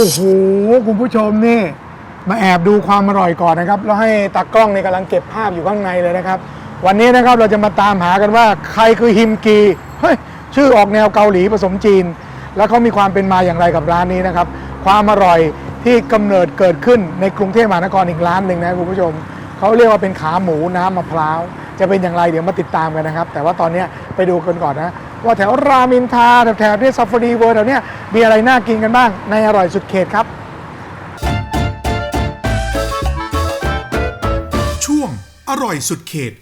โอ้โหคุณผู้ชมนี่ มาแอบดูความอร่อยก่อนนะครับ แล้วให้ตากล้องเนี่ยกำลังเก็บภาพอยู่ข้างในเลยนะครับ วันนี้นะครับเราจะมาตามหากันว่าใครคือฮิมกีเฮ้ยชื่อออกแนวเกาหลีผสมจีน แล้วเขามีความเป็นมาอย่างไรกับร้านนี้นะครับ ความอร่อยที่กำเนิดเกิดขึ้นในกรุงเทพมหานครอีกร้านหนึ่งนะคุณผู้ชมเขาเรียกว่าเป็นขาหมูน้ำมะพร้าวจะเป็นอย่างไรเดี๋ยวมาติดตามกันนะครับ แต่ว่าตอนนี้ไปดูกันก่อนนะ ว่าแถวรามอินทราแถวแถวที่ซัฟฟารีเวิร์แถวเนี้ยมีอะไรน่ากินกันบ้างในอร่อยสุดเขตครับ ช่วงอร่อยสุดเขต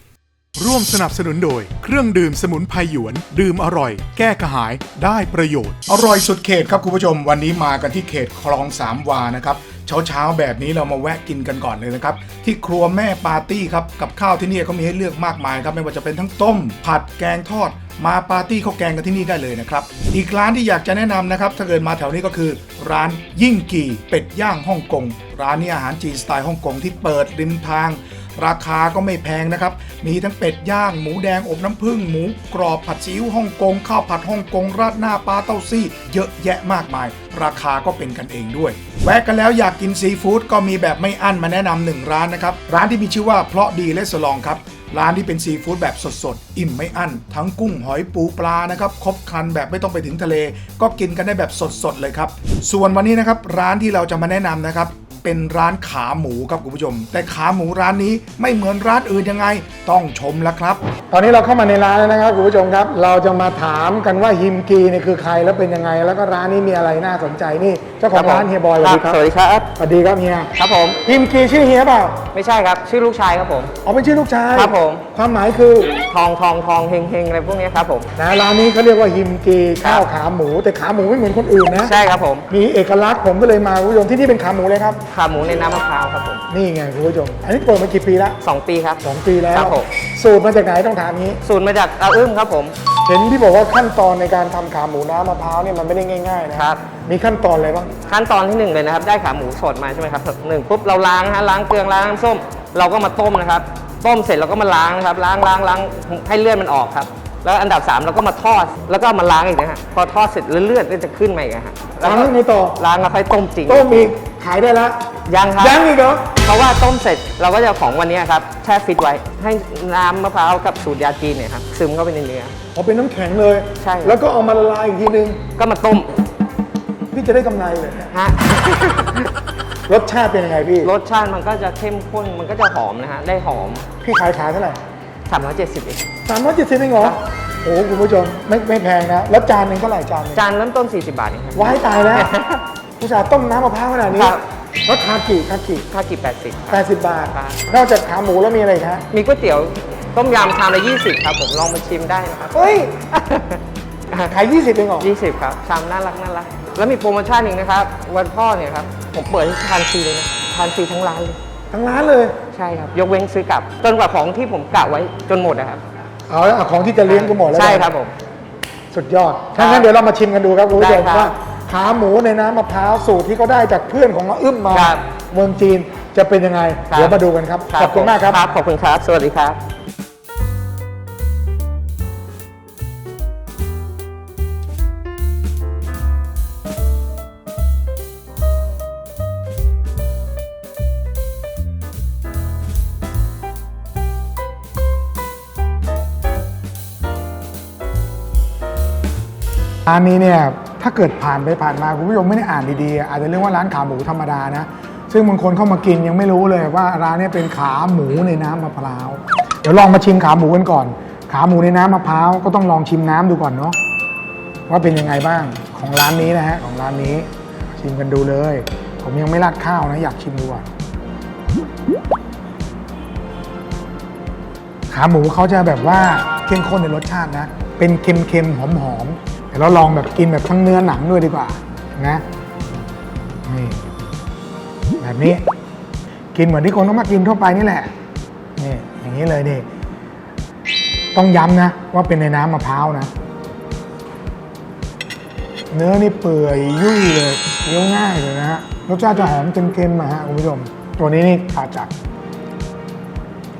ร่วมสนับสนุนโดย เครื่องดื่มสมุนไพรหยวน ดื่มอร่อย แก้กระหายได้ประโยชน์ อร่อยสุดเขตครับคุณผู้ชมวันนี้มากันที่เขตคลองสามวานะครับ เช้าเช้าๆ แบบนี้เรามาแวะกินกันก่อนเลยนะครับ ที่ครัวแม่ปาร์ตี้ครับ กับข้าวที่นี่เขามีให้เลือกมากมายครับ ไม่ว่าจะเป็นทั้งต้ม ผัดแกงทอด มาปาร์ตี้ข้าวแกงกันที่นี่ได้เลยนะครับ อีกร้านที่อยากจะแนะนำนะครับ ถ้าเกิดมาแถวนี้ก็คือ ร้านยิ่งกีเป็ดย่างฮ่องกง ร้านนี้อาหารจีนสไตล์ฮ่องกงที่เปิดริมทาง ราคาก็ไม่แพงนะครับ มีทั้งเป็ดย่าง หมูแดงอบน้ำผึ้งหมูกรอบผัดซีอิ๊วฮ่องกง ข้าวผัดฮ่องกง ราดหน้าปลาเต้าซี่ เยอะแยะมากมาย ราคาก็เป็นกันเองด้วย แวะกันแล้วอยากกินซีฟู้ดก็มีแบบไม่อั้นมาแนะนำหนึ่งร้านนะครับ ร้านที่มีชื่อว่าเพราะดีและสลองครับร้านที่เป็นซีฟู้ดแบบสดๆ อิ่มไม่อั้น ทั้งกุ้งหอยปูปลานะครับ ครบครันแบบไม่ต้องไปถึงทะเล ก็กินกันได้แบบสดๆ เลยครับ ส่วนวันนี้นะครับ ร้านที่เราจะมาแนะนำนะครับ เป็นร้านขาหมูครับคุณผู้ชม แต่ขาหมูร้านนี้ไม่เหมือนร้านอื่นยังไง ต้องชมแล้วครับ ตอนนี้เราเข้ามาในร้านแล้วนะครับคุณผู้ชมครับ เราจะมาถามกันว่าฮิมกีเนี่ยคือใครแล้วเป็นยังไง แล้วก็ร้านนี้มีอะไรน่าสนใจนี่เจ้าของร้านเฮียบอยสวัสดีครับสวัสดีครับสวัสดีครับเฮียครับผมฮิมกีชื่อเฮียเปล่าไม่ใช่ครับ ชื่อลูกชายครับผมอ๋อเป็นชื่อลูกชายครับผม ความหมายคือทองทองทองเฮงเฮงอะไรพวกนี้ครับผมนะร้านนี้เขาเรียกว่าฮิมกีข้าวขาหมู แต่ขาหมูไม่เหมือนคนอื่นนะใช่ครับผมมีเอกลักษณ์ผมก็เลยมาคุณผู้ชมที่นี่เป็นขาหมูเลยครับขาหมูในน้ำมะพร้าวครับผม นี่ไงคุณผู้ชม อันนี้เปิดมากี่ปีละสองปีครับ สองปีแล้ว ครับผม สูตรมาจากไหนต้องถามนี้ สูตรมาจากอาอึ้มครับผม เห็นที่บอกว่าขั้นตอนในการทำขาหมูน้ำมะพร้าวเนี่ยมันไม่ได้ง่ายๆนะครับ มีขั้นตอนอะไรบ้าง ขั้นตอนที่หนึ่งเลยนะครับ ได้ขาหมูสดมาใช่ไหมครับหนึ่งปุ๊บเราล้างฮะล้างเกลือล้างน้ำส้ม เราก็มาต้มนะครับ ต้มเสร็จเราก็มาล้างนะครับล้างล้างล้างให้เลือดมันออกครับ แล้วอันดับสามเราก็มาทอด แล้วก็มาล้างอีกนะฮะ พอทอดเสร็จเลือดก็จะขึ้นมาอีกอะฮะล้างแล้วไงต่อ ล้างแล้วค่อยต้มจริง ต้มอีกขายได้ละยังครับ ยังอีกเหรอ เพราะว่าต้มเสร็จเราก็จะเอาของวันนี้ครับแช่ฟิตไว้ ให้น้ำมะพร้าวกับสูตรยาจีนเนี่ยครับซึมเข้าไปในเนื้อ เอาเป็นน้ำแข็งเลย ใช่ แล้วก็เอามาละลายอีกทีนึง ก็มาต้มพี่จะได้กำไรเลยเนี่ยฮะ รสชาติเป็นยังไงพี่ รสชาติมันก็จะเข้มข้น มันก็จะหอมนะฮะ ได้หอม พี่ขายขายเท่าไหร่ 370เอง สามร้อยเจ็ดสิบเองเหรอ ครับ โอ้โหคุณผู้ชมไม่ไม่แพงนะ แล้วจานหนึ่งเท่าไหร่จานหนึงจานเริ่มต้น 40 บาทเองครับ ว้ายตายแล้ว ผู้ชายต้มน้ำมะพร้าวขนาดนี้ครับแล้วคากิคากิค่ากี่80แปดสิบบาท ครับ นอกจากขาหมูแล้วมีอะไรอีกฮะมีก๋วยเตี๋ยวต้มยำชามละ 20 ครับผมลองมาชิมได้นะครับ เฮ้ย ขายยี่สิบเองเหรอ 20 ครับ ชามน่ารักน่ารัก แล้วมีโปรโมชั่นหนึ่งนะครับ วันพ่อเนี่ยครับ ผมเปิดให้ทานฟรีเลยนะ ทานฟรีทั้งร้านเลย ทั้งร้านเลย ใช่ครับ ยกเว้นซื้อกลับจนกว่าของที่ผมกะไว้จนหมดนะครับ เอาละเอาของที่จะเลี้ยงก็หมดแล้วใช่กันครับผม สุดยอดถ้างั้นเดี๋ยวเรามาชิมกันดูครับคุณผู้ชมได้ครับว่าขาหมูในน้ำมะพร้าวสูตรที่เขาได้จากเพื่อนของน้าอึ้มมาครับเมืองจีนจะเป็นยังไง ครับเดี๋ยวมาดูกันครับ ขอบคุณมากครับ ขอบคุณครับ สวัสดีครับ ร้านนี้เนี่ยถ้าเกิดผ่านไปผ่านมาคุณผู้ชมไม่ได้อ่านดีๆ อาจจะเรียกว่าร้านขาหมูธรรมดานะ ซึ่งบางคนเข้ามากินยังไม่รู้เลยว่าร้านนี้เป็นขาหมูในน้ำมะพร้าว เดี๋ยวลองมาชิมขาหมูกันก่อน ขาหมูในน้ำมะพร้าวก็ต้องลองชิมน้ำดูก่อนเนาะว่าเป็นยังไงบ้างของร้านนี้นะฮะของร้านนี้ ชิมกันดูเลย ผมยังไม่ราดข้าวนะอยากชิมดูก่อนขาหมูเขาจะแบบว่าเข้มข้นในรสชาตินะ เป็นเค็มๆหอมๆ ดี๋ยวเราลองแบบกินแบบทั้งเนื้อหนังด้วยดีกว่านะนี่แบบนี้กินเหมือนที่คนต้องมากินทั่วไปนี่แหละนี่อย่างนี้เลยนี่ต้องย้ำนะ ว่าเป็นในน้ำมะพร้าวนะ เนื้อนี่เปื่อยยุ่ยเลยเคี้ยวง่ายเลยนะฮะรสชาติจะหอมเค็มๆมาฮะคุณผู้ชม ตัวนี้นี่ขาจัก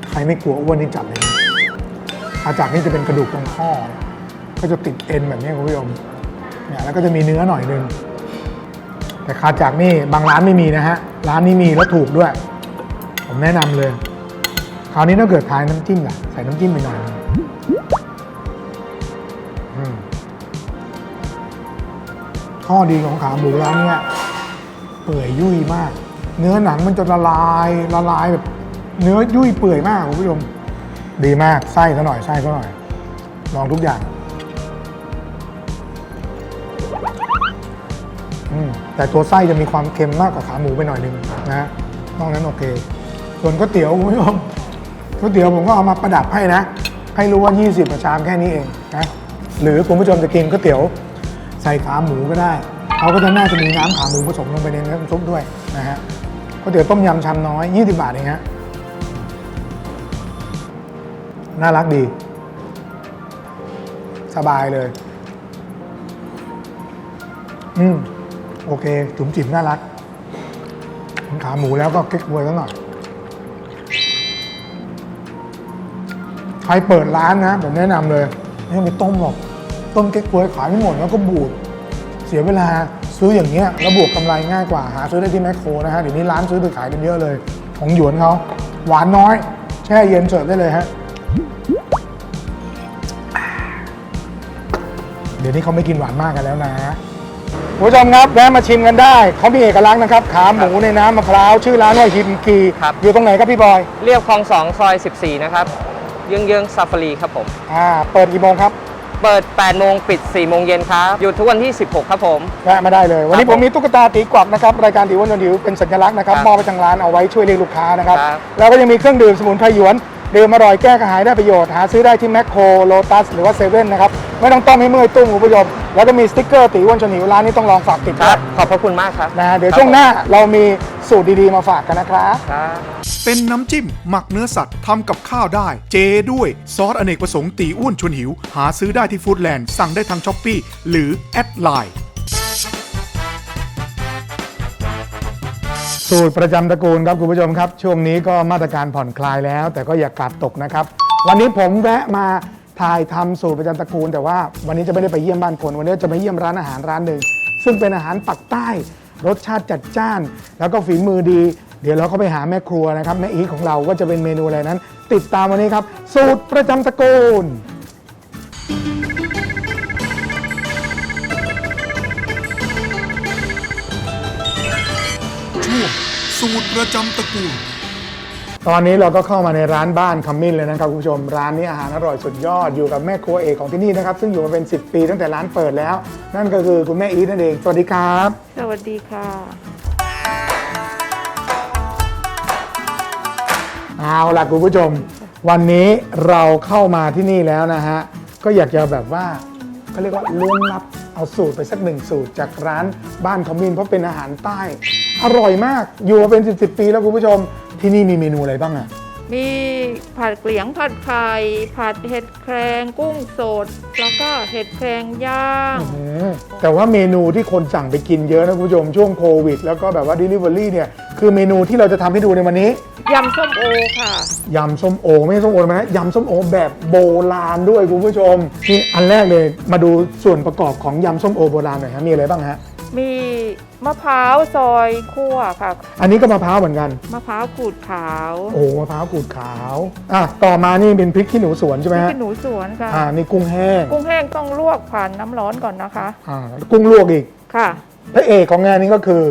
ใครไม่กลัวอ้วนนี่จัดเลยนะขาจักนี่จะเป็นกระดูกตรงข้อ ก็จะติดเอ็นแบบนี้คุณผู้ชมเนี่ยแล้วก็จะมีเนื้อหน่อยนึงแต่ขาจักนี่บางร้านไม่มีนะฮะ ร้านนี้มีแล้วถูกด้วย ผมแนะนำเลย คราวนี้ถ้าเกิดทานน้ำจิ้มล่ะใส่น้ำจิ้มไปหน่อยอข้อดีของขาหมูร้านเนี้ยเปื่อยยุ่ยมาก เนื้อหนังมันจะละลายละลายแบบ เนื้อยุ่ยเปื่อยมากคุณผู้ชม ดีมากไส้ก็หน่อยไส้ก็หน่อย ลองทุกอย่าง แต่ตัวไส้จะมีความเค็มมากกว่าขาหมูไปหน่อยนึงนะนอกนั้นโอเค ส่วนก๋วยเตี๋ยวคุณผู้ชมก๋วยเตี๋ยวผมก็เอามาประดับให้นะ ให้รู้ว่า 20กว่าชามแค่นี้เองนะหรือคุณผู้ชมจะกินก๋วยเตี๋ยวใส่ขาหมูก็ได้เขาก็จะน่าจะมีน้ำขาหมูผสมลงไปในน้ำซุปด้วยนะฮะก๋วยเตี๋ยวต้มยำชามน้อย 20 บาทเองฮะน่ารักดี สบายเลย อืม โอเค จุ๋มจิ๋มน่ารัก ขาหมูแล้วก็เก๊กฮวยแล้วหน่อยใครเปิดร้านนะผมแนะนำเลยไม่ต้องไปต้มหรอก ต้มเก๊กฮวยขายไม่หมดแล้วก็บูด เสียเวลาซื้ออย่างเงี้ยแล้วบวกกำไรง่ายกว่าหาซื้อได้ที่แมคโครนะฮะเดี๋ยวนี้ร้านซื้อไปขายกันเยอะเลย ของหยวนเขาหวานน้อย แช่เย็นเสิร์ฟได้เลยฮะเดี๋ยวนี้เขาไม่กินหวานมากกันแล้วนะ ผู้ชมครับแวะมาชิมกันได้เขามีเอกลักษณ์นะครับ ขาหมูในน้ำมะพร้าวชื่อร้านว่าฮิมกีครับ อยู่ตรงไหนครับพี่บอยเรียบคลอง2ซอย 14 นะครับ เยื้องๆซาฟารีครับผม อ่าเปิดกี่โมงครับเปิด 8 โมงปิด 4 โมงเย็นครับอยู่ทุกวันที่ 16 ครับผม แวะมาได้เลย วันนี้คผรับมมีตุ๊กตาตีกวักนะครับรายการตีอ้วันจนหิวเป็นสัญลักษณ์นะครับครับมอบไปทางร้านเอาไว้ช่วยเรียกลูกค้านะครับครับ แล้วก็ยังมีเครื่องดื่มสมุนไพรหยวน ดื่มอร่อยแก้กระหายได้ประโยชน์ หาซื้อได้ที่แมคโครโลตัสหรือว่าเซเว่นนะครับ ไม่ต้องต้มให้เมื่อยตุ้มคุณผู้ชมแล้วก็มีสติ๊กเกอร์ตีอ้วนจนหิวร้านนี้ต้องลองฝากติดคด้รัวบยขอบพระคุณมากครับนะเดี๋ยวช่วงหน้าเรามีสูตรดีๆมาฝากกันนะครับ ครับเป็นน้ำจิ้ม หมักเนื้อสัตว์ทำกับข้าวได้ เจด้วย ซอสอเนกประสงค์ตีอ้วนชวนหิว หาซื้อได้ที่ฟู้ดแลนด์สั่งได้ทางช้อปปีหรือแอดไลน์ สูตรประจำตระกูลครับคุณผู้ชมครับ ช่วงนี้ก็มาตรการผ่อนคลายแล้ว แต่ก็อย่ากาดตกนะครับ วันนี้ผมแวะมาถ่ายทำสูตรประจำตระกูล แต่ว่าวันนี้จะไม่ได้ไปเยี่ยมบ้านคน วันนี้จะไปเยี่ยมร้านอาหารร้านหนึ่ง ซึ่งเป็นอาหารปักใต้ รสชาติจัดจ้าน แล้วก็ฝีมือดี เดี๋ยวเราก็ไปหาแม่ครัวนะครับแม่อีทของเราว่าจะเป็นเมนูอะไรนั้น ติดตามวันนี้ครับ สูตรประจำตระกูลช่ว สูตรประจำตระกูล ตอนนี้เราก็เข้ามาในร้านบ้านขมิ้นเลยนะครับคุณผู้ชมร้านนี้อาหารอร่อยสุดยอดอยู่กับแม่ครัวเอกของที่นี่นะครับ ซึ่งอยู่มาเป็น 10 ปีตั้งแต่ร้านเปิดแล้ว นั่นก็คือคุณแม่อีทนั่นเอง สวัสดีครับ สวัสดีค่ะ เอาล่ะคุณผู้ชม วันนี้เราเข้ามาที่นี่แล้วนะฮะก็อยากจะแบบว่าเขาเรียกว่าล้วงลับเอาสูตรไปสักหนึ่งสูตรจากร้านบ้านขมิ้นเพราะเป็นอาหารใต้ อร่อยมากอยู่มาเป็น 10 10ปีแล้วคุณผู้ชมที่นี่มีเมนูอะไรบ้างอะมีผัดเกลียงผัดไข่ผัดเห็ดแครงกุ้งสด แล้วก็เห็ดแครงย่าง อืมแต่ว่าเมนูที่คนสั่งไปกินเยอะนะคุณผู้ชมช่วงโควิด แล้วก็แบบว่า Delivery เนี่ยคือเมนูที่เราจะทำให้ดูในวันนี้ยำส้มโอค่ะ ยำส้มโอ ไม่ใช่ส้มโอนะยำส้มโอแบบโบราณด้วยคุณผู้ชมนี่อันแรกเลยมาดูส่วนประกอบของยำส้มโอโบราณหน่อยฮะมีอะไรบ้างฮะ มีมะพร้าวซอยคั่วค่ะ อันนี้ก็มะพร้าวเหมือนกัน มะพร้าวขูดขาวโอ้มะพร้าวขูดขาวอะต่อมานี่เป็นพริกขี้หนูสวนใช่ไหมพริกฮะขี้หนูสวนค่ะ อ่านี่กุ้งแห้งกุ้งแห้งต้องลวกผ่านน้ำร้อนก่อนนะคะ อ่ากุ้งลวกอีกค่ะ พระเอกของงานนี้ก็คือ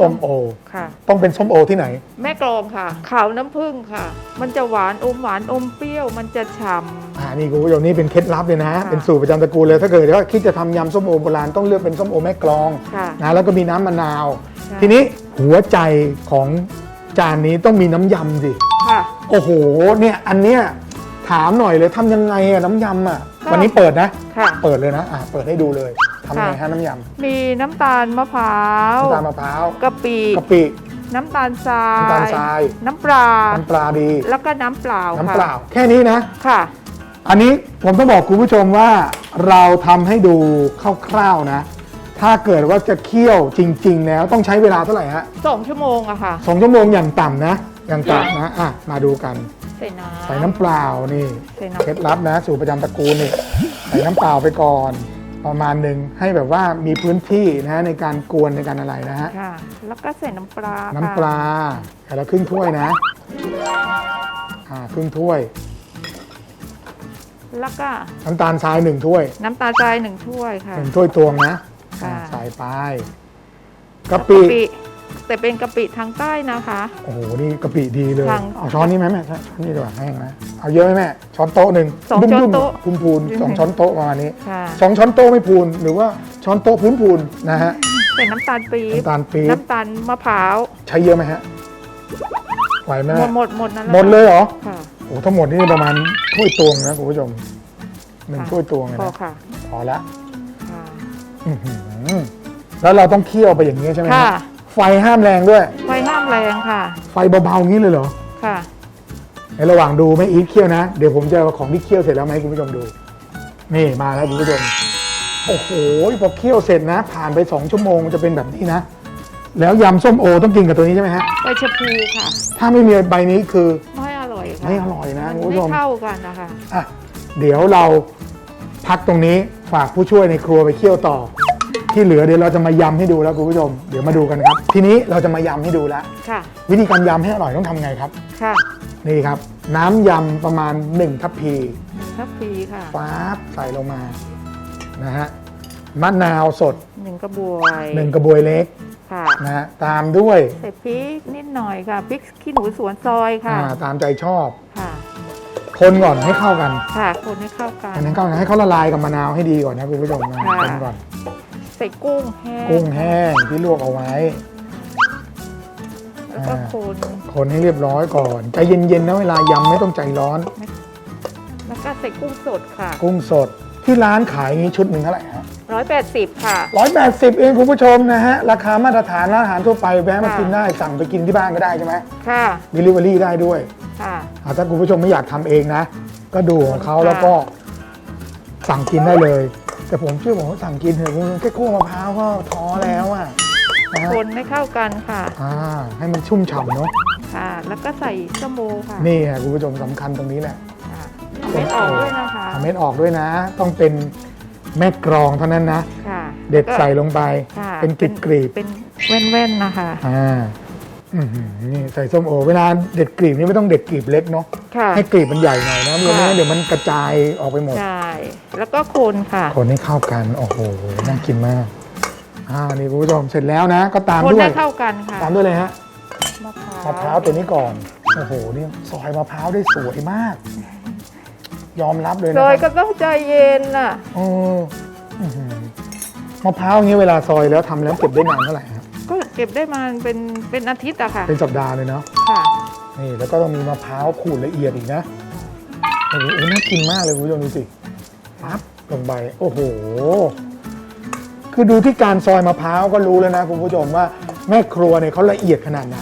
ส้มโอ ค่ะ ต้องเป็นส้มโอที่ไหน แม่กลองค่ะ ขาวน้ำผึ้งค่ะ มันจะหวานอมหวานอมเปรี้ยว มันจะฉ่ำอ่านี่คุณผู้ชมนี่เป็นเคล็ดลับเลยนะ ค่ะเป็นสูตรประจำตระกูลเลย ถ้าเกิดว่าคิดจะทำยำส้มโอโบราณต้องเลือกเป็นส้มโอแม่กลองค่ะนะแล้วก็มีน้ำมะนาว ใช่ทีนี้หัวใจของจานนี้ต้องมีน้ำยำสิค่ะ โอ้โห เนี่ยอันเนี้ยถามหน่อยเลยทำยังไงอะน้ำยำอะก็ วันนี้เปิดนะ ค่ะ เปิดเลยนะอะเปิดให้ดูเลย ทำยังไงฮะน้ำยมีน้ำตาลมะพร้าำวน้ำตาลมะพร้าวกะปิกะปิ น้ำตาลทรายน้ำตาลทราย น้ำปลา น้ำปลาดี แล้วก็น้ำเปล่าน้ำค่ะเปล่า แค่นี้นะ ค่ะ อันนี้ผมต้องบอกคุณผู้ชมว่าเราทำให้ดูคร่าวๆนะ ถ้าเกิดว่าจะเคี่ยวจริง ๆ แล้วต้องใช้เวลาเท่าไหร่ฮะสองชั่วโมงอะค่ะสองชั่วโมงอย่างต่ำนะ อย่างต่ำนะ อะ มาดูกัน ใส่น้ำใส่น้ำเปล่านี่ ใส่น้เคล็ดลับนะ สูตรประจำตระกูลนี่ ใส่น้ำเปล่าไปก่อน ประมาณหนึ่งให้แบบว่ามีพื้นที่นะในการกวนในการอะไรนะฮะำค่ะ แล้วก็ใส่น้ำปลาน้ำปลาแต่ละครึ่งถ้วยนะอ่าครึ่งถ้วย แล้วก็น้ำตาลทรายหนึ่งถ้วยน้ำตาลทรายหนึ่งถ้วยค่ะหนึ่งถ้วยตวงนะค่ะ อ่าใส่ไปกะปิ แต่เป็นกะปิทางใต้นะคะ โอ้โห นี่กะปิดีเลย ทางเอาช้อนนี้ไหมแม่ช้อนนี้ดีกว่าแห้งนะเอาเยอะไหมแม่ ช้อนโต๊ะหนึ่งสองบุ้มช้อนบุ้มโต๊ะพูนพูนสองช้อนโต๊ะประมาณนี้ค่ะ สองช้อนโต๊ะไม่พูน หรือว่าช้อนโต๊ะพื้นพูนนะฮะใส่น้ำตาลปี๊บน้ำตาลปี๊บ น้ำตาลมะพร้าวใช้เยอะไหมฮะ ไหวไหมหมดหมดหมดนั่นแหละหมดเลยเหรอ ค่ะ โอ้ทั้งหมดนี่ประมาณถ้วยตวงนะคุณผู้ชมหนึ่งค่ะ ถ้วยตวงเลยพอนะค่ะพอละค่ะ อื้อหือแล้วเราต้องเคี่ยวไปอย่างนี้ใช่ไหมฮค่ะ ไฟห้ามแรงด้วย ไฟห้ามแรงค่ะไฟเบาๆงี้เลยเหรอ ค่ะ ในระหว่างดูแม่อีทเคี่ยวนะ เดี๋ยวผมจะเอาของที่เคี่ยวเสร็จแล้วมาให้คุณผู้ชมดู นี่มาแล้วคุณผู้ชม โอ้โหพอเคี่ยวเสร็จนะ ผ่านไป 2 ชั่วโมงมันจะเป็นแบบนี้นะ แล้วยำส้มโอต้องกินกับตัวนี้ใช่ไหมฮะ ใบชะพูค่ะ ถ้าไม่มีใบนี้คือ ไม่อร่อยค่ะไม่อร่อยนะมัคุณผู้ชมไม่เข้ากันนะคะ อะเดี๋ยวเราพักตรงนี้ฝากผู้ช่วยในครัวไปเคี่ยวต่อ ที่เหลือเดี๋ยวเราจะมายำให้ดูแล้วคุณผู้ชม เดี๋ยวมาดูกันครับ ทีนี้เราจะมายำให้ดูแล้วค่ะ วิธีการยำให้อร่อยต้องทำไงครับ ค่ะนี่ครับ น้ำยำประมาณ1ทัพพีทัพพีค่ะฟ้าบใส่ลงมานะฮะมะนาวสดหนึ่งกระบวย1กระบวยเล็กค่ะ นะฮะตามด้วยใส่พริกนิดหน่อยค่ะพริกขี้หนูสวนซอยค่ะ อ่าตามใจชอบค่ะ คนก่อนให้เข้ากันค่ะคนให้เข้ากันอันนั้นเข้ากันให้เขาละลายกับมะนาวให้ดีก่อนนะคุณผู้ชมนะค่ะ คนก่อนใส่กุ้งแห้งกุ้งแห้งที่ลวกเอาไว้ แล้วก็อ่าคนคนให้เรียบร้อยก่อนใจเย็นๆนะเวลายำไม่ต้องใจร้อน แล้วก็ใส่กุ้งสดค่ะ กุ้งสดที่ร้านขายอย่างนี้ชุดหนึ่งเท่าไหร่ฮะร้อยแปดสิบค่ะร้อยแปดสิบเองคุณผู้ชมนะฮะ ราคามาตรฐานร้านอาหารทั่วไปแวะมาค่ะกินได้สั่งไปกินที่บ้านก็ได้ใช่ไหมค่ะดลิเวอรี่ได้ด้วยค่ะอ่าถ้าคุณผู้ชมไม่อยากทำเองนะ ก็ดูของเขาค่ะแล้วก็สั่งกินได้เลย แต่ผมเชื่อผมว่าสั่งกินเถอะคุณแค่คั่วมะพร้าวก็ท้อแล้วอะนะฮะคนให้เข้ากันค่ะอ่าให้มันชุ่มฉ่ำเนาะค่ะ แล้วก็ใส่สโมค่ะนี่ฮะคุณผู้ชมสำคัญตรงนี้แหละ ค่ะเอาเม็ดออกด้วยนะคะทำเม็ดออกด้วยนะ ต้องเป็นแม่กรองเท่านั้นนะ ค่ะเด็ดใส่ลงไป ค่ะเป็นกรีบกรีบเป็นแว่นๆนะคะ ๆอ่า อื้อหือนี่ใส่ส้มโอ เวลาเด็ดกรีบนี่ไม่ต้องเด็ดกรีบเล็กเนาะค่ะ ให้กรีบมันใหญ่หน่อยนะไม่งั้นค่ะ เดี๋ยวมันกระจายออกไปหมด ใช่ แล้วก็คนค่ะ คนให้เข้ากันโอ้โหน่ากินมากอ่านี่คุณผู้ชมเสร็จแล้วนะ ก็ตามคนด้วยให้เข้ากันค่ะตามด้วยเลยฮะมะพร้าวมะพร้าวตัวนี้ก่อนโอ้โหนี่ซอยมะพร้าวได้สวยมาก ยอมรับเลยนะซอยคก็รับต้องใจเย็นน่ะโอ้อื้อหือมะพร้าวอย่างนี้เวลาซอยแล้วทำแล้วเก็บได้นานเท่าไหร่ครับก็ เก็บได้มาเป็นเป็นอาทิตย์อะค่ะเป็นสัปดาห์เลยเนาะค่ะนี่แล้วก็ต้องมีมะพร้าวขูดละเอียดอีกนะโอ้โหน่ากินมากเลยคุณผู้ชมดูสิปั๊บลงไปโอ้โห คือดูที่การซอยมะพร้าวก็รู้แล้วนะคุณผู้ชมว่าแม่ครัวเนี่ยเขาละเอียดขนาดไหน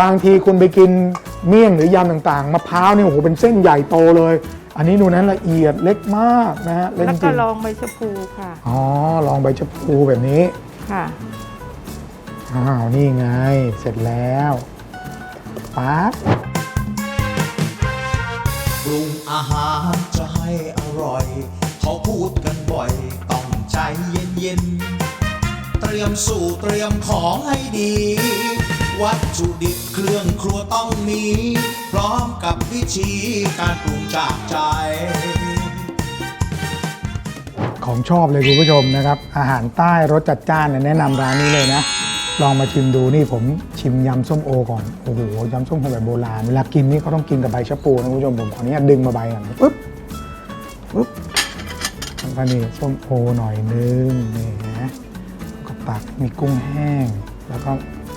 บางทีคุณไปกินเมี่ยงหรือยำต่างๆมะพร้าวเนี่ยโอ้โหเป็นเส้นใหญ่โตเลย อันนี้ดูนั้นละเอียดเล็กมากนะฮะเล็กแล้วจก็ริงลองใบชะพูค่ะอ๋อลองใบชะพูแบบนี้ค่ะ อ้าว นี่ไง เสร็จแล้วปั๊บปรุงอาหารจะให้อร่อย เขาพูดกันบ่อย ต้องใจเย็นๆ เตรียมสู่เตรียมของให้ดี วัตถุดิบเครื่องครัวต้องมี พร้อมกับวิธีการปรุงจากใจ ของชอบเลยคุณผู้ชมนะครับ อาหารใต้รสจัดจ้านเนี่ยแนะนำร้านนี้เลยนะ ลองมาชิมดูนี่ผมชิมยำส้มโอก่อน โอ้โหยำส้มโอแบบโบราณเวลากินนี่เขาต้องกินกับใบชะพูนะคุณผู้ชมผมขออนุญาตดึงมาใบก่อนปึ๊บปึ๊บแล้วก็นี่ส้มโอหน่อยนึงนี่นะแล้วก็ตักมีกุ้งแห้ง แล้วก็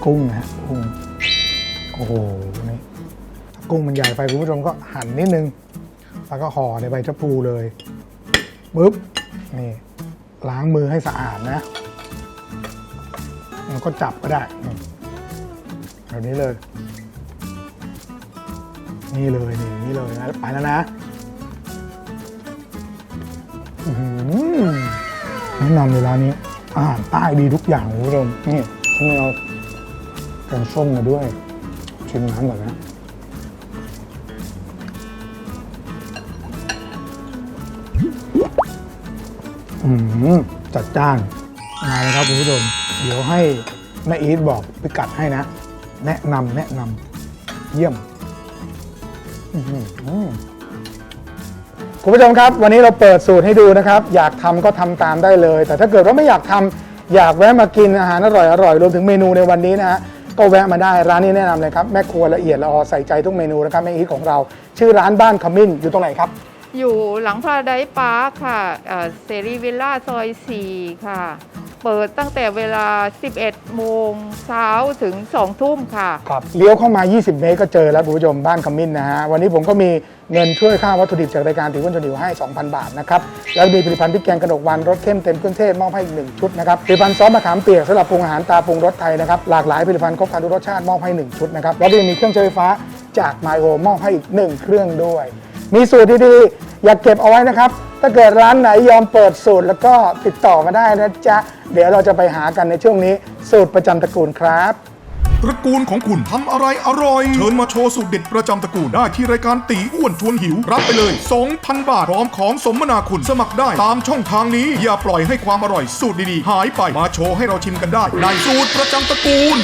กุ้งนะฮะกุ้งโอ้โหนี่กุ้งมันใหญ่ไปคุณผู้ชมก็หั่นนิดนึง แล้วก็ห่อในใบชะพูเลยปึ๊บนี่ล้างมือให้สะอาดนะ แล้วก็จับก็ได้แบบนี้เลย นี่เลยนี่นี่เลยนะไปแล้วนะแนะนำเลยร้านนี้อาหารใต้ดีทุกอย่างคุณผู้ชมนี่เขามีเอาแกงส้มมาด้วย ชิมน้ำก่อนนะอืมจัดจ้านมาเลยครับคุณผู้ชม เดี๋ยวให้แม่อีทบอกพิกัดให้นะ แนะนำแนะนำเยี่ยมอื้อหือคุณผู้ชมครับ วันนี้เราเปิดสูตรให้ดูนะครับ อยากทำก็ทำตามได้เลย แต่ถ้าเกิดว่าไม่อยากทำอยากแวะมากินอาหารอร่อยอร่อยรวมถึงเมนูในวันนี้นะฮะก็แวะมาได้ร้านนี้แนะนำเลยครับแม่ครัวละเอียดละออใส่ใจทุกเมนูนะครับแม่อีทของเรา ชื่อร้านบ้านขมิ้นอยู่ตรงไหนครับ อยู่หลังพาราไดซ์ปาร์คค่ะเอ่อเสรีวิลล่าซอย 4 ค่ะ เปิดตั้งแต่เวลา 11 โมงเช้าถึง 2 ทุ่มค่ะ ครับเลี้ยวเข้ามา 20 เมตรก็เจอแล้วคุณผู้ชมบ้านขมิ้นนะฮะ วันนี้ผมก็มีเงินช่วยค่าวัตถุดิบจากรายการตีอ้วันชวนหิวให้ 2,000 บาทนะครับ แล้วมีผลิตภัณฑ์พริกแกงกระดกวันรสเข้มเต็มเครื่องเทศมอบให้อีกหนึ่งชุดนะครับผลิตภัณฑ์ซอสมะขามเปียกสำหรับปรุงอาหารตาปรุงรสไทยนะครับหลากหลายผลิตภัณฑ์ครบครันทุกรสชาติมอบให้หนึ่งชุดนะครับแล้วก็ยังมีเครื่องใช้ไฟฟ้าจากไมโ o มอบให้อีกหนึ่งเครื่องด้วย มีสูตรดีๆ อย่าเก็บเอาไว้นะครับ ถ้าเกิดร้านไหนยอมเปิดสูตรแล้วก็ติดต่อมาได้นะจ๊ะ เดี๋ยวเราจะไปหากันในช่วงนี้ สูตรประจำตระกูลครับ ตระกูลของคุณทำอะไรอร่อย เชิญมาโชว์สูตรเด็ดประจำตระกูลได้ที่รายการตีอ้วนชวนหิว รับไปเลย 2,000 บาท พร้อมของสมนาคุณสมัครได้ตามช่องทางนี้ อย่าปล่อยให้ความอร่อยสูตรดีๆ หายไปมาโชว์ให้เราชิมกันได้ ในสูตรประจำตระกูล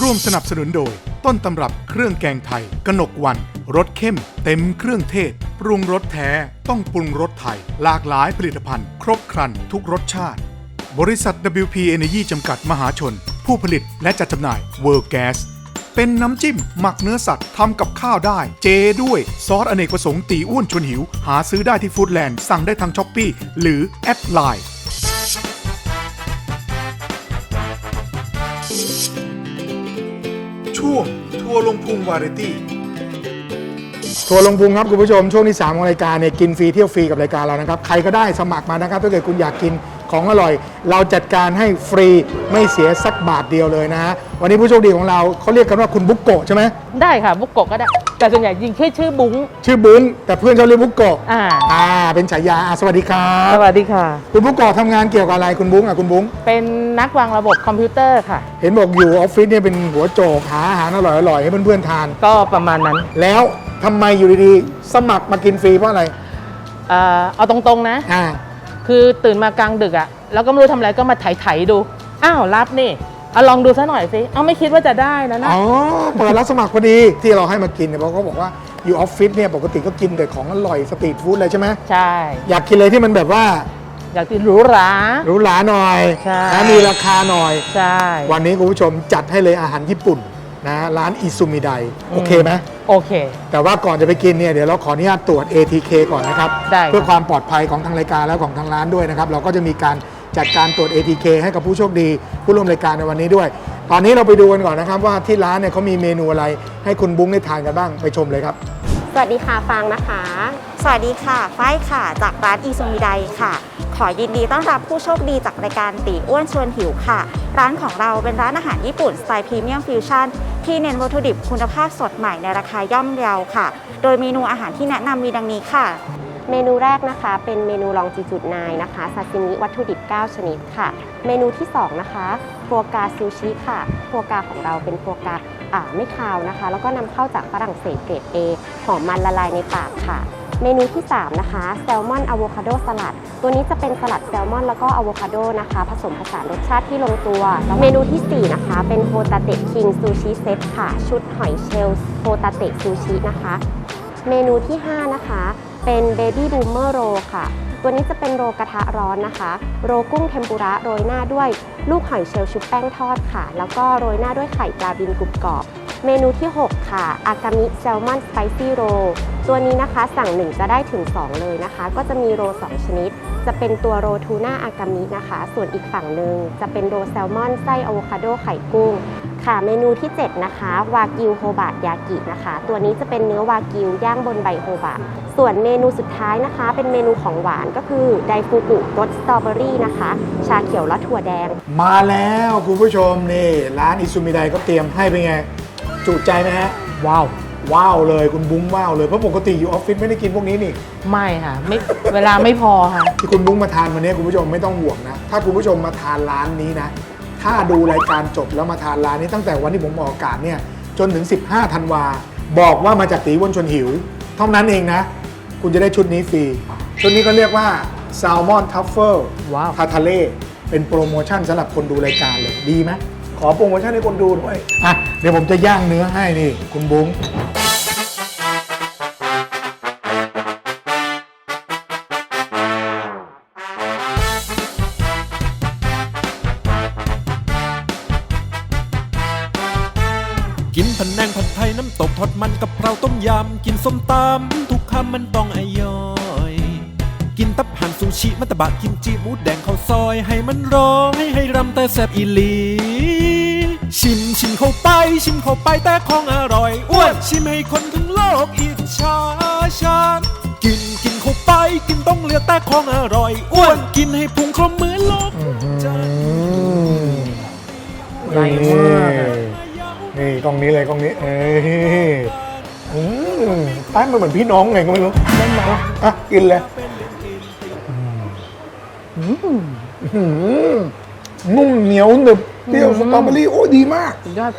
ร่วมสนับสนุนโดย ต้นตำรับเครื่องแกงไทย กนกวันรสเข้ม เต็มเครื่องเทศ ปรุงรสแท้ต้องปรุงรสไทย หลากหลายผลิตภัณฑ์ ครบครันทุกรสชาติ บริษัท WP Energy จำกัดมหาชน ผู้ผลิตและจัดจำหน่าย World Gas เป็นน้ำจิ้ม หมักเนื้อสัตว์ทำกับข้าวได้ เจด้วย ซอสอเนกประสงค์ตีอ้วนชวนหิว หาซื้อได้ที่ฟู้ดแลนด์สั่งได้ทางช้อปปีหรือแอดไลน์ช่วงทัวร์ลงพุงวาไรตี้ ทัวร์ลงพุงครับคุณผู้ชม ช่วงที่3ของรายการเนี่ยกินฟรีเที่ยวฟรีกับรายการเรานะครับ ใครก็ได้สมัครมานะครับถ้าเกิดคุณอยากกินของอร่อย เราจัดการให้ฟรีไม่เสียสักบาทเดียวเลยนะฮะวันนี้ผู้โชคดีของเราเขาเรียกกันว่าคุณบุ๊กโกะใช่ไหมได้ค่ะบุกโกะก็ได้ แต่ส่วนใหญ่จริงชื่อชื่อบุ้งชื่อบุ้งแต่เพื่อนเขาเรียกบุ๊กโกะอ่าอ่าเป็นฉายาอะสวัสดีครัสบ วัสดีค่ะ คุณบุ๊กโกะทำงานเกี่ยวกับอะไรคุณบุ้งอะคุณบุ้งเป็นนักวางระบบคอมพิวเตอร์ค่ะ เห็นบอกอยู่ออฟฟิศเนี่ยเป็นหัวโจกหาอาหารอร่อยๆให้เพื่อนๆทาน ก็ประมาณนั้น แล้ว ทำไมอยู่ดีๆ สมัครมากินฟรีเพราะอะไร เอ่อเอาตรงๆนะ อ่า คือตื่นมากลางดึกอะแล้วก็ไม่รู้ทำอะไรก็มาไถๆดู อ้าวรับนี่เอาลองดูซะหน่อยสิ เอาไม่คิดว่าจะได้นะนะ อ๋อ เปิดรับสมัครพอดีที่เราให้มากินเนี่ยเพราะเขาบอกว่าอยู่ออฟฟิศเนี่ยปกติก็กินแต่ของอร่อยสตรีทฟู้ดเลยใช่ไหมใช่ อยากกินเลยที่มันแบบว่าอยากกินหรูหรา หรูหราหน่อยใช่นะมีราคาหน่อย ใช่ วันนี้คุณผู้ชมจัดให้เลยอาหารญี่ปุ่น นะร้านอิซูมิไดโอเคไหมโอเค แต่ว่าก่อนจะไปกินเนี่ยเดี๋ยวเราขออนุญาตตรวจ ATK ก่อนนะครับ ได้ครับ เพื่อความปลอดภัยของทางรายการและของทางร้านด้วยนะครับ เราก็จะมีการจัดการตรวจ ATK ให้กับผู้โชคดี ผู้ร่วมรายการในวันนี้ด้วย ตอนนี้เราไปดูกันก่อนนะครับว่าที่ร้านเนี่ยเขามีเมนูอะไรให้คุณบุ้งได้ทานกันบ้างไปชมเลยครับ สวัสดีค่ะฟางนะคะ สวัสดีค่ะ ฝ้ายค่ะ จากร้านอีซูมิไดค่ะ ขอยินดีต้อนรับผู้โชคดีจากรายการตีอ้วนชวนหิวค่ะ ร้านของเราเป็นร้านอาหารญี่ปุ่นสไตล์พรีเมียมฟิวชั่นที่เน้นวัตถุดิบคุณภาพสดใหม่ในราคาย่อมเยาค่ะ โดยเมนูอาหารที่แนะนำมีดังนี้ค่ะ เมนูแรกนะคะเป็นเมนูลองจีจุดนายนะคะซาซิมิวัตถุดิบ 9 ชนิดค่ะ เมนูที่ 2 นะคะฟัวกราซูชิค่ะฟัวกราของเราเป็นฟัวกราอ่า ไม่คาวนะคะ แล้วก็นำเข้าจากฝรั่งเศสเกรด A หอมมันละลายในปากค่ะ เมนูที่ 3 นะคะแซลมอนอะโวคาโดสลัด ตัวนี้จะเป็นสลัดแซลมอนแล้วก็อะโวคาโดนะคะ ผสมผสานรสชาติที่ลงตัวเมนูทีสี่4 นะคะ เป็นโฮตาเตะคิงซูชิเซตค่ะ ชุดหอยเชลล์โฮตาเตะซูชินะคะ เมนูที่ 5 นะคะ เป็นเบบี้บูมเมอร์โรค่ะ ตัวนี้จะเป็นโรกระทะร้อนนะคะ โรกุ้งเทมปุระโรยหน้าด้วยลูกหอยเชลล์ชุบแป้งทอดค่ะ แล้วก็โรยหน้าด้วยไข่ปลาบินกรุบกรอบ เมนูที่ 6 ค่ะ อากามิแซลมอนสไปซี่โรตัวนี้นะคะสั่ง 1 จะได้ถึง 2 เลยนะคะ ก็จะมีโร 2 ชนิด จะเป็นตัวโรทูน่าอากามินะคะ ส่วนอีกฝั่งหนึ่งจะเป็นโรแซลมอนไส้อะโวคาโดไข่กุ้ง ค่ะเมนูที่ 7 นะคะ วากิวโฮบะยากินะคะ ตัวนี้จะเป็นเนื้อวากิวย่างบนใบโฮบะส่วนเมนูสุดท้ายนะคะ เป็นเมนูของหวานก็คือไดฟูกุรสสตรอเบอรี่นะคะ ชาเขียวและถั่วแดง มาแล้วคุณผู้ชมนี่ ร้านอิซูมิไดก็เตรียมให้เป็นไง จุใจไหมฮะ ว้าว ว้าวเลยคุณบุ้งว้าวเลย เพราะปกติอยู่ออฟฟิศไม่ได้กินพวกนี้นี่ ไม่ค่ะไม่ เวลาไม่พอค่ะ ที่คุณบุ้งมาทานวันนี้คุณผู้ชมไม่ต้องห่วงนะ ถ้าคุณผู้ชมมาทานร้านนี้นะ ถ้าดูรายการจบแล้วมาทานร้านนี้ตั้งแต่วันที่ผมออกอากาศเนี่ยจนถึง 15ธันวาบอกว่ามาจากตีอ้วนชวนหิว เท่านั้นเองนะ คุณจะได้ชุดนี้ฟรี ชุดนี้ก็เรียกว่า s a l m o n t r u f f l e ว้าวทาทาเล่เป็นโปรโมชั่นสำหรับคนดูรายการเลยดีไหมขอโปรโมชั่นให้คนดูด้วยอะเดี๋ยวผมจะย่างเนื้อให้นี่ คุณบุ้ง ทอดมันกับเพราต้มยำกินส้มตำทุกคำมันต้องอร่อย กินตับห่านซูชิมัตตบะกิมจิหมูแดงข้าวซอย ให้มันร้องให้ให้รำแต่แซ่บอีหลี ชิมชิมเข้าไป ชิมเข้าไปแต่ของอร่อยอ้วนชิมให้คนทั้งโลกอิจฉาฉันกินกินเข้าไปกินต้องเหลือแต่ของอร่อยอ้วนกินให้พุงครบเหมือนโลกจะใหญ่มากอะ นี่กล้องนี้เลยกล้องนี้ เอ้ยอืมแป้งมันเหมือนพี่น้องไงก็ไม่รู้ไม่มาอะกินเลยอืมอืมนุ่มเหนียวหนึบเปรี้ยวสตรอเบอรี่โอ้ดีมาก สุดยอด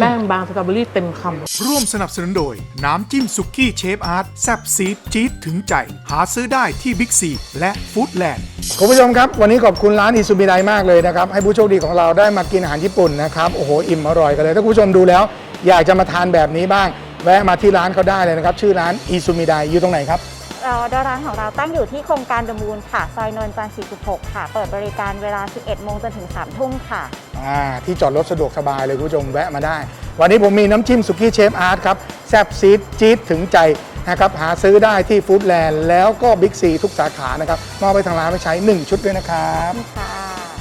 แป้งบางสตรอเบอรี่เต็มคำ ร่วมสนับสนุนโดย น้ำจิ้มสุกี้เชฟอาร์ตแซ่บซีดจี๊ดถึงใจ หาซื้อได้ที่บิ๊กซีและฟู้ดแลนด์คุณผู้ชมครับ วันนี้ขอบคุณร้านอิซูมิไดมากเลยนะครับ ให้ผู้โชคดีของเราได้มากินอาหารญี่ปุ่นนะครับ โอ้โห อิ่มอร่อยกันเลย ถ้าคุณผู้ชมดูแล้ว อยากจะมาทานแบบนี้บ้าง แวะมาที่ร้านเขาได้เลยนะครับ ชื่อร้านอิซูมิไดอยู่ตรงไหนครับเราโดยร้านของเราตั้งอยู่ที่โครงการเดอะมูลค่ะ ซอยนนท์จันทร์46 ค่ะ เปิดบริการเวลา 11 โมงจนถึง 3 ทุ่มค่ะ อ่าที่จอดรถสะดวกสบายเลยคุณผู้ชมแวะมาได้ วันนี้ผมมีน้ำจิ้มสุกี้เชฟอาร์ตครับแซ่บซีดจี๊ดถึงใจนะครับหาซื้อได้ที่ฟู้ดแลนด์แล้วก็บิ๊กซีทุกสาขานะครับมอบไปทางร้านไปใช้ 1 ชุดด้วยนะครับ ค่ะ